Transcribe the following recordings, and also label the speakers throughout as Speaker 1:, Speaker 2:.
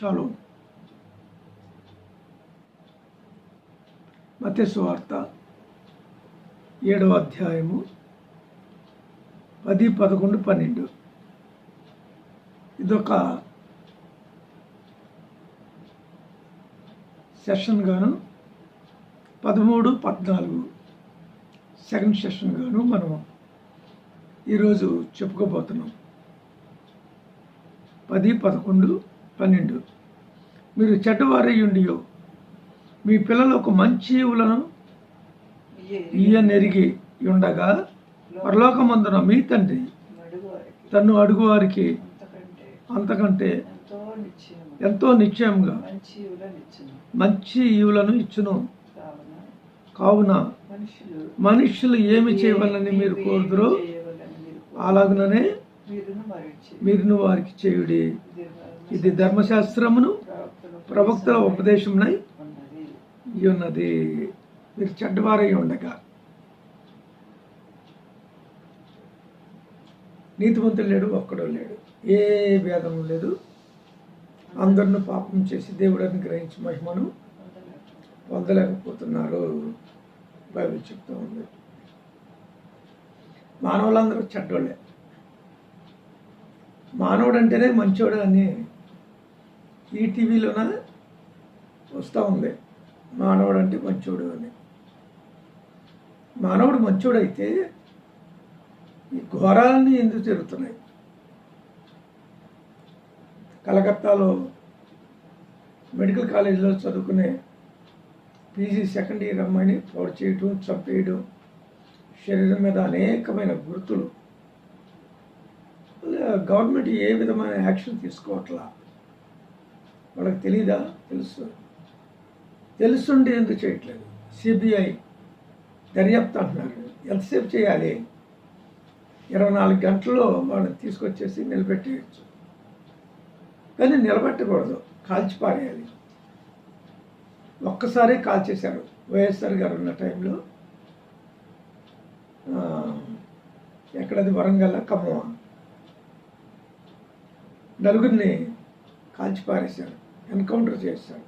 Speaker 1: Shalom మత్స్సువార్త ఏడవ అధ్యాయము పది పదకొండు పన్నెండు. ఇదొక సెషన్ గాను పదమూడు పద్నాలుగు సెకండ్ సెషన్ గాను మనం ఈరోజు చెప్పుకోబోతున్నాం. పది పదకొండు పన్నెండు. మీరు చెడ్డవారయ్యుండియో మీ పిల్లలకు మంచి ఇవులను ఈయనెరిగి ఉండగా పరలోకమందున మీ తండ్రి
Speaker 2: తను
Speaker 1: తన్ను అడుగువారికి
Speaker 2: అంతకంటే ఎంతో
Speaker 1: నిశ్చయంగా
Speaker 2: మంచి
Speaker 1: ఈవులను ఇచ్చును.
Speaker 2: కావున మనుషులు
Speaker 1: ఏమి చేయవాలని మీరు కోరుదురో అలాగుననే
Speaker 2: మీరును
Speaker 1: వారికి చేయుడి. ఇది ధర్మశాస్త్రమును
Speaker 2: ప్రవక్తల
Speaker 1: ఉపదేశమునై
Speaker 2: ఉన్నది.
Speaker 1: మీరు చెడ్డవారై ఉండగా. నీతిమంతుడు లేడు ఒక్కడో లేడు. ఏ భేదం లేదు. అందరిని పాపం చేసి దేవుడని గ్రహించి మహిమను పొందలేకపోతున్నారు. బైబిల్ చెప్తూ ఉంది. మానవులందరూ చెడ్డోళ్ళే. మానవుడు అంటేనే మంచోడు అని ఈటీవీలోన వస్తూ ఉంది. మానవుడు అంటే మంచోడు అని. మానవుడు మంచోడైతే అయితే ఈ ఘోరాలన్నీ ఎందుకు జరుగుతున్నాయి? కలకత్తాలో మెడికల్ కాలేజీలో చదువుకునే పీజీ సెకండ్ ఇయర్ అమ్మాయిని పౌడు చేయటం చంపేయడం శరీరం మీద అనేకమైన గుర్తులు. గవర్నమెంట్ ఏ విధమైన యాక్షన్ తీసుకోవట్లా? వాళ్ళకి తెలీదా? తెలుసు. తెలుసుండి ఎందుకు చేయట్లేదు? సిబిఐ దర్యాప్తు అంటున్నారు. ఎంతసేపు చేయాలి? ఇరవై నాలుగు గంటల్లో వాళ్ళని తీసుకొచ్చేసి నిలబెట్టేయచ్చు. కానీ నిలబెట్టకూడదు. కాల్చి పారేయాలి. ఒక్కసారి కాల్చేశారు. వైఎస్ఆర్ గారు ఉన్న టైంలో ఎక్కడది వరంగల్ ఖమ్మం. నలుగురిని కాల్చి పారేశారు ఎన్కౌంటర్ చేశారు.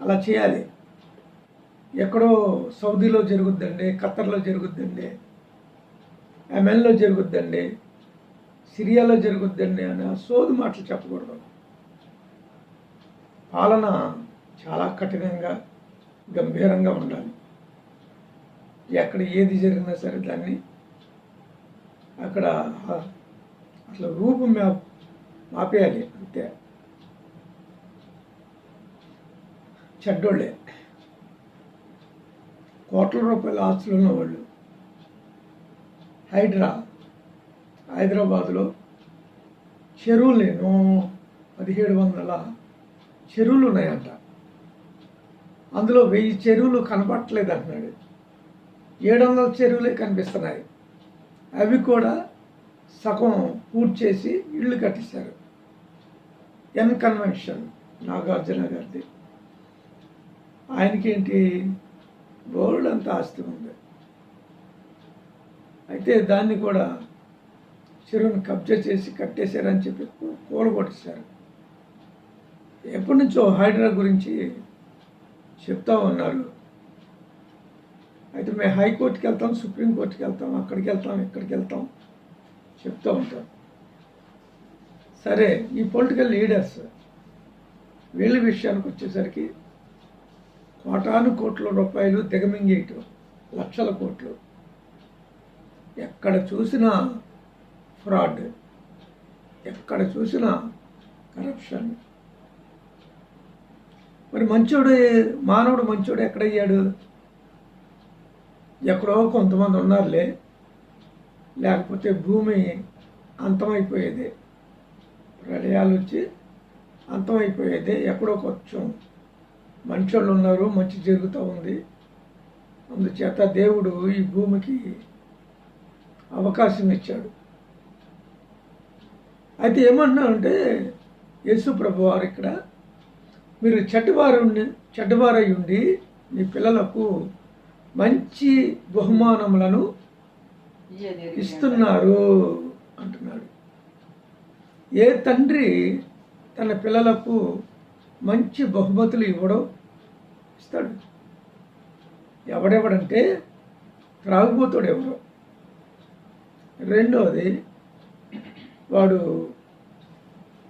Speaker 1: అలా చేయాలి. ఎక్కడో సౌదీలో జరుగుద్దండి ఖత్తర్లో జరుగుద్దండి ఎమెన్లో జరుగుద్దండి సిరియాలో జరుగుద్దండి అని సోది మాటలు చెప్పకూడదు. పాలన చాలా కఠినంగా గంభీరంగా ఉండాలి. ఎక్కడ ఏది జరిగినా సరే దాన్ని అక్కడ అట్లా రూపం మ్యాప్ ఆపేయాలి అంతే. చెడ్డోళ్ళే. కోట్ల రూపాయల ఆస్తులు ఉన్నవాళ్ళు. హైడ్రా హైదరాబాద్లో చెరువులు పదిహేడు వందల చెరువులు ఉన్నాయంట. అందులో వెయ్యి చెరువులు కనపట్టలేదు అంటున్నాడు ఏడు వందల చెరువులే కనిపిస్తున్నాయి. అవి కూడా సగం పూర్తి చేసి ఇళ్ళు కట్టేశారు. ఎన్ కన్వెన్షన్ నాగార్జున గారిది. ఆయనకేంటి? బోర్డు అంత ఆస్తి ఉంది. అయితే దాన్ని కూడా చెరువును కబ్జా చేసి కట్టేశారని చెప్పి కూలగొట్టేశారు ఎప్పటి నుంచో హైడ్రా గురించి చెప్తా ఉన్నారు. అయితే మేము హైకోర్టుకి వెళ్తాం సుప్రీంకోర్టుకి వెళ్తాం అక్కడికి వెళ్తాం ఇక్కడికి వెళ్తాం చెప్తూ ఉంటాం సరే ఈ పొలిటికల్ లీడర్స్ వీళ్ళ విషయానికి వచ్చేసరికి కోటాను కోట్ల రూపాయలు దిగమింగేయటం లక్షల కోట్లు. ఎక్కడ చూసినా ఫ్రాడ్ ఎక్కడ చూసినా కరప్షన్ మరి మంచోడు మానవుడు మంచోడు ఎక్కడయ్యాడు? ఎక్కడో కొంతమంది ఉన్నారులే. లేకపోతే భూమి అంతమైపోయేది. ప్రళయాలు వచ్చి అంతమైపోయేది ఎక్కడో కొంచెం మంచోళ్ళు ఉన్నారు మంచి జరుగుతూ ఉంది. అందుచేత దేవుడు ఈ భూమికి అవకాశం ఇచ్చాడు అయితే ఏమంటున్నారంటే యేసు ప్రభు వారు ఇక్కడ మీరు చెడ్డవారు చెడ్డవారై ఉండి మీ పిల్లలకు మంచి బహుమానములను ఇస్తున్నారు అంటున్నాడు. ఏ తండ్రి తన పిల్లలకు మంచి బహుమతులు ఇవ్వడం ఇస్తాడు. ఎవడెవడంటే త్రాగుబోతుడు ఎవడు రెండవది వాడు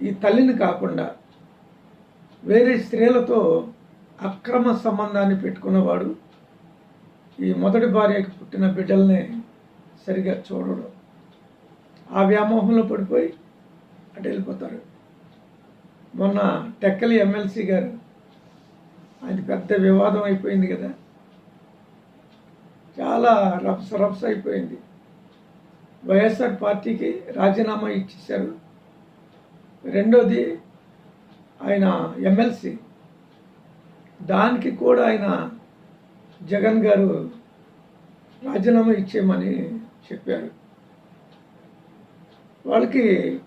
Speaker 1: ఈ తల్లిని కాకుండా వేరే స్త్రీలతో అక్రమ సంబంధాన్ని పెట్టుకున్నవాడు ఈ మొదటి భార్యకి పుట్టిన బిడ్డల్ని సరిగా చూడడం. ఆ వ్యామోహంలో పడిపోయి వెళ్ళిపోతారు. మొన్న టెక్కలి ఎమ్మెల్సీ గారు ఆయన పెద్ద వివాదం అయిపోయింది కదా. చాలా రప్స రప్స అయిపోయింది. వైఎస్ఆర్ పార్టీకి రాజీనామా ఇచ్చేశారు. రెండోది ఆయన ఎమ్మెల్సీ. దానికి కూడా ఆయన జగన్ గారు రాజీనామా ఇచ్చేయమని చెప్పారు. వాళ్ళకి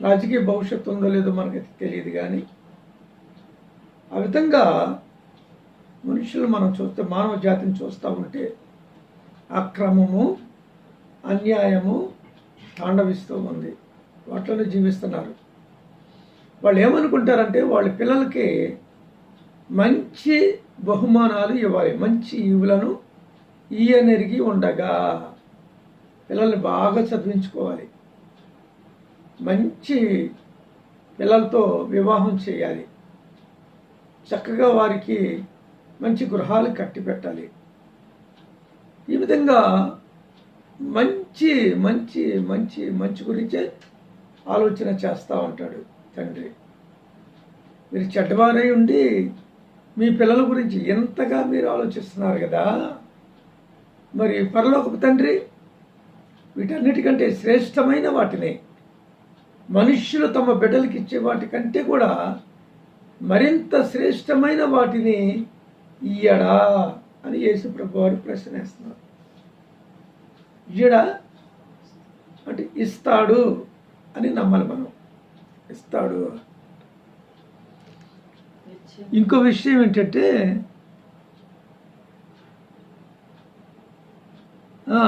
Speaker 1: రాజకీయ భవిష్యత్తు ఉందో లేదో మనకి తెలియదు కానీ ఆ విధంగా మనుషులు మనం చూస్తే మానవ జాతిని చూస్తూ ఉంటే అక్రమము అన్యాయము తాండవిస్తూ ఉంది. వాటిలోనే జీవిస్తున్నారు. వాళ్ళు ఏమనుకుంటారంటే వాళ్ళ పిల్లలకి మంచి బహుమానాలు ఇవ్వాలి. మంచి ఇవులను ఈయనెరిగి ఉండగా పిల్లల్ని బాగా చదివించుకోవాలి. మంచి పిల్లలతో వివాహం చేయాలి. చక్కగా వారికి మంచి గృహాలు కట్టి పెట్టాలి. ఈ విధంగా మంచి మంచి మంచి మంచి గురించే ఆలోచన చేస్తూ ఉంటాడు తండ్రి. మీరు చెడ్డవారై ఉండి మీ పిల్లల గురించి ఎంతగా మీరు ఆలోచిస్తున్నారు కదా! మరి పరలోకపు తండ్రి వీటన్నిటికంటే శ్రేష్టమైన వాటిని మనుష్యులు తమ బిడ్డలకి ఇచ్చే వాటికంటే కూడా మరింత శ్రేష్టమైన వాటిని ఇయ్యడా అని యేసుప్రభు వారు ప్రశ్నేస్తున్నారు ఇయ్యడా? అంటే ఇస్తాడు అని నమ్మాలి మనం. ఇస్తాడు. ఇంకో విషయం ఏంటంటే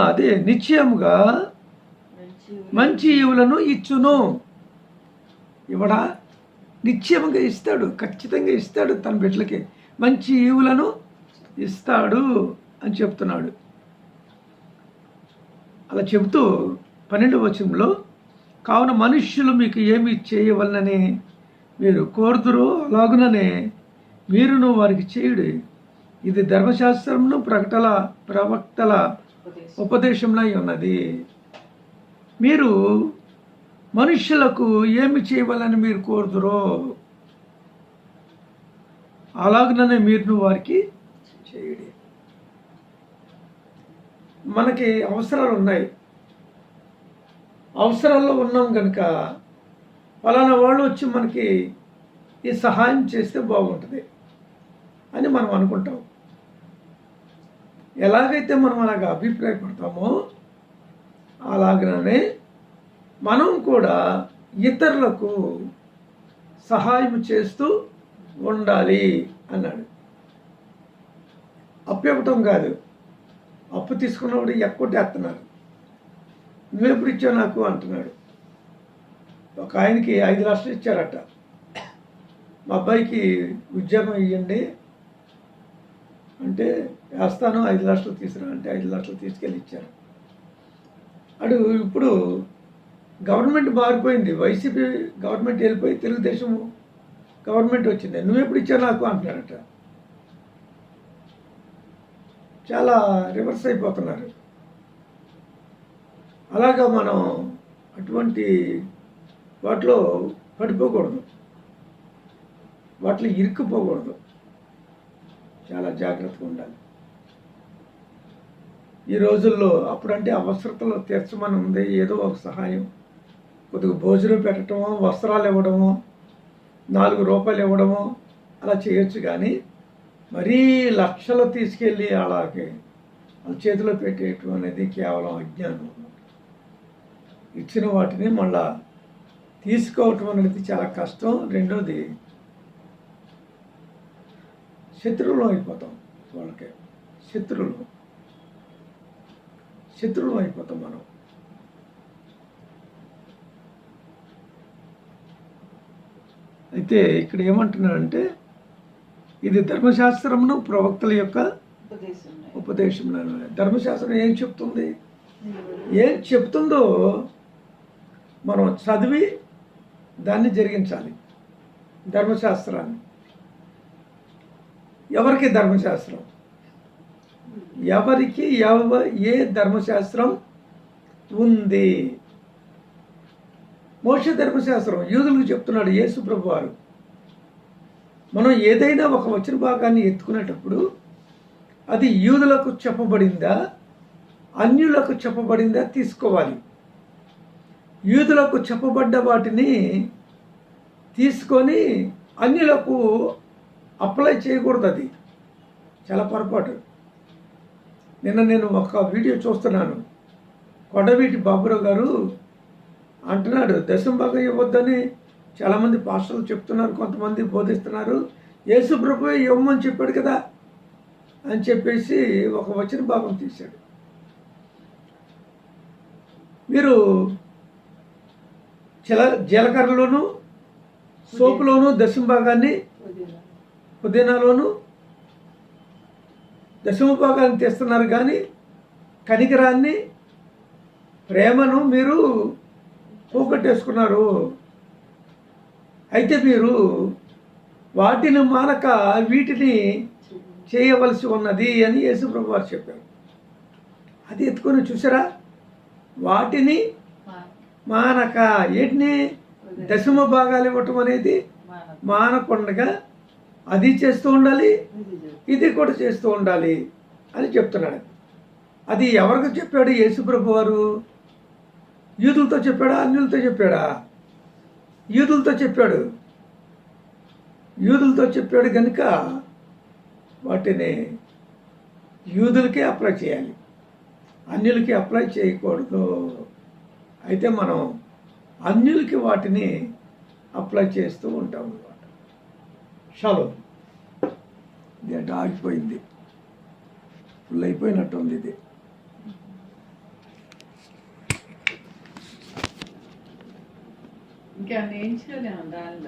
Speaker 1: అదే నిశ్చయముగా
Speaker 2: మంచి
Speaker 1: మంచి ఈవులను ఇచ్చును. ఇవ్వడా నిశ్చయముగా ఇస్తాడు ఖచ్చితంగా ఇస్తాడు తన బిడ్డలకి. మంచి ఈవులను ఇస్తాడు అని చెప్తున్నాడు. అలా చెబుతూ పన్నెండు వచనంలో కావున మనుష్యులు మీకు ఏమి చేయవలనని మీరు కోరుదురో అలాగుననే మీరును వారికి చేయుడి. ఇది ధర్మశాస్త్రమును ప్రకటల ప్రవక్తల
Speaker 2: ఉపదేశం.
Speaker 1: ఉపదేశంలో ఉన్నది. మీరు మనుష్యులకు ఏమి చేయవాలని మీరు కోరుదురో అలాగనే మీరు వారికి చేయడి. మనకి అవసరాలు ఉన్నాయి. అవసరాల్లో ఉన్నాం కనుక ఫలానా వాళ్ళు వచ్చి మనకి ఈ సహాయం చేస్తే బాగుంటుంది అని మనం అనుకుంటాం. ఎలాగైతే మనం అలాగ అభిప్రాయపడతామో అలాగనే మనం కూడా ఇతరులకు సహాయం చేస్తూ ఉండాలి అన్నాడు. అప్పు ఇవ్వటం కాదు. అప్పు తీసుకున్నప్పుడు ఎక్కొట్టేస్తున్నారు నువ్వెప్పుడు ఇచ్చావు నాకు అంటున్నాడు. ఒక ఆయనకి ఐదు లక్షలు ఇచ్చారట. మా అబ్బాయికి ఉద్యోగం ఇవ్వండి అంటే వేస్తాను ఐదు లక్షలు తీసుకురా అంటే ఐదు లక్షలు తీసుకెళ్ళి ఇచ్చారు. అడు ఇప్పుడు గవర్నమెంట్ మారిపోయింది. వైసీపీ గవర్నమెంట్ వెళ్ళిపోయి తెలుగుదేశం గవర్నమెంట్ వచ్చింది. నువ్వెప్పుడు ఇచ్చావు నాకు అంటున్నాడట చాలా రివర్స్ అయిపోతున్నారు. అలాగా మనం అటువంటి వాటిలో పడిపోకూడదు. వాటిలో ఇరుక్కుపోకూడదు. చాలా జాగ్రత్తగా ఉండాలి. ఈ రోజుల్లో అప్పుడంటే అవసరతలు తీర్చమని ఉంది. ఏదో ఒక సహాయం. కొద్దిగా భోజనం పెట్టడము వస్త్రాలు ఇవ్వడము నాలుగు రూపాయలు ఇవ్వడము అలా చేయొచ్చు కానీ మరీ లక్షలు తీసుకెళ్ళి అలాగే వాళ్ళ చేతిలో పెట్టేయటం అనేది కేవలం అజ్ఞానం. ఇచ్చిన వాటిని మళ్ళా తీసుకోవటం అనేది చాలా కష్టం. రెండోది శత్రువులు అయిపోతాం వాళ్ళకి. శత్రువులు. శత్రువులు అయిపోతాం మనం. అయితే ఇక్కడ ఏమంటున్నాడంటే ఇది ధర్మశాస్త్రమును ప్రవక్తల యొక్క
Speaker 2: ఉపదేశం
Speaker 1: ధర్మశాస్త్రం ఏం చెప్తుంది? ఏం చెప్తుందో మనం చదివి దాన్ని జరిగించాలి. ధర్మశాస్త్రాన్ని. ఎవరికి ధర్మశాస్త్రం? ఎవరికి ఎవ ఏ ధర్మశాస్త్రం ఉంది? మోక్ష ధర్మశాస్త్రం యూదులకు చెప్తున్నాడు యేసు ప్రభు వారు మనం ఏదైనా ఒక వచన భాగాన్ని ఎత్తుకునేటప్పుడు అది యూదులకు చెప్పబడిందా? అన్యులకు చెప్పబడిందా? తీసుకోవాలి. యూదులకు చెప్పబడ్డ వాటిని తీసుకొని అన్యులకు అప్లై చేయకూడదు అది. చాలా పొరపాటు. నిన్న నేను ఒక వీడియో చూస్తున్నాను. కొండవీటి బాబురావు గారు అంటున్నాడు దశం భాగం ఇవ్వద్దని చాలామంది పాస్టర్లు చెప్తున్నారు కొంతమంది బోధిస్తున్నారు. యేసు ప్రభు ఇవ్వమని చెప్పాడు కదా అని చెప్పేసి ఒక వచన భాగం తీశాడు. మీరు చిల జీలకర్రలోను సోపులోను దశమ భాగాన్ని పుదీనాలోను దశమ భాగాన్ని తెస్తున్నారు కానీ కనికరాన్ని ప్రేమను మీరు పోగొట్టేసుకున్నారు అయితే మీరు వాటిని మానక వీటిని చేయవలసి ఉన్నది అని యేసుప్రభు వారు చెప్పారు. అది ఎత్తుకొని చూసారా? వాటిని మానక ఏటిని? దశమ భాగాలు ఇవ్వటం అనేది మానకుండగా అది చేస్తూ ఉండాలి ఇది కూడా చేస్తూ ఉండాలి అని చెప్తున్నాడు. అది ఎవరికి చెప్పాడు యేసుప్రభు వారు? యూదులతో చెప్పాడా? అన్యులతో చెప్పాడా? యూదులతో చెప్పాడు. యూదులతో చెప్పాడు కనుక వాటిని యూదులకే అప్లై చేయాలి. అన్యులకి అప్లై చేయకూడదు. అయితే మనం అన్యులకి వాటిని అప్లై చేస్తూ ఉంటాం అన్నమాట. షలో ఇది అంటే ఆగిపోయింది. ఫుల్ అయిపోయినట్టు ఉంది ఇది.
Speaker 2: ఇంకా నేను చేయలేము దానిలో.